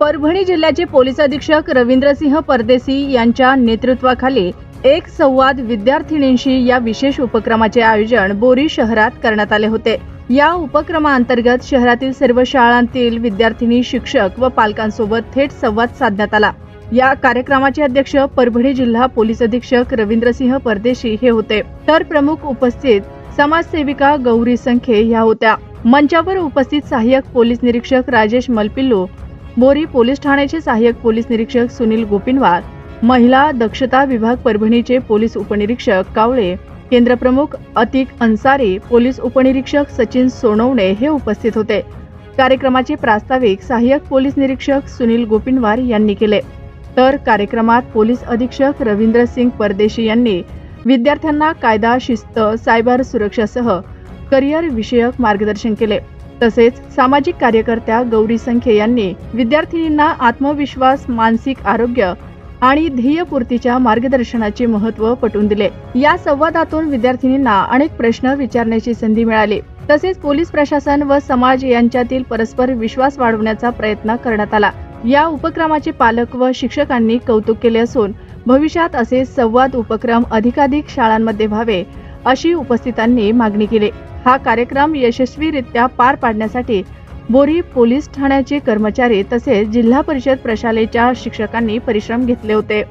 परभणी जिल्ह्याचे पोलीस अधीक्षक रवींद्रसिंह परदेसी यांच्या नेतृत्वाखाली एक संवाद विद्यार्थिनींशी या विशेष उपक्रमाचे आयोजन बोरी शहरात करण्यात आले होते. या उपक्रमाअंतर्गत शहरातील सर्व शाळांतील विद्यार्थिनी शिक्षक व पालकांसोबत थेट संवाद साधण्यात आला. या कार्यक्रमाचे अध्यक्ष परभणी जिल्हा पोलीस अधीक्षक रवींद्रसिंह परदेशी हे होते. तर प्रमुख उपस्थित समाजसेविका गौरी संखे ह्या होत्या. मंचावर उपस्थित सहाय्यक पोलीस निरीक्षक राजेश मलपिल्लू बोरी पोलीस ठाण्याचे सहाय्यक पोलीस निरीक्षक सुनील गोपिनवार महिला दक्षता विभाग परभणीचे पोलीस उपनिरीक्षक कावळे केंद्रप्रमुख अतिक अन्सारी पोलीस उपनिरीक्षक सचिन सोनवणे हे उपस्थित होते. कार्यक्रमाचे प्रास्ताविक सहाय्यक पोलीस निरीक्षक सुनील गोपिनवार यांनी केले. तर कार्यक्रमात पोलीस अधीक्षक रवींद्र सिंग परदेशी यांनी विद्यार्थ्यांना कायदा शिस्त सायबर सुरक्षासह करिअर विषयक मार्गदर्शन केले. तसेच सामाजिक कार्यकर्त्या गौरी संखे यांनी विद्यार्थिनींना आत्मविश्वास मानसिक आरोग्य आणि ध्येयपूर्तीच्या मार्गदर्शनाचे महत्त्व पटवून दिले. या संवादातून विद्यार्थिनींना अनेक प्रश्न विचारण्याची संधी मिळाली. तसेच पोलीस प्रशासन व समाज यांच्यातील परस्पर विश्वास वाढवण्याचा प्रयत्न करण्यात आला. या उपक्रमाचे पालक व शिक्षकांनी कौतुक केले असून भविष्यात असे संवाद उपक्रम अधिकाधिक शाळांमध्ये व्हावे अशी उपस्थितांनी मागणी केली. हा कार्यक्रम यशस्वीरित्या पार पाडण्यासाठी बोरी पोलीस ठाण्याचे कर्मचारी तसेच जिल्हा परिषद प्रशालेच्या शिक्षकांनी परिश्रम घेतले होते.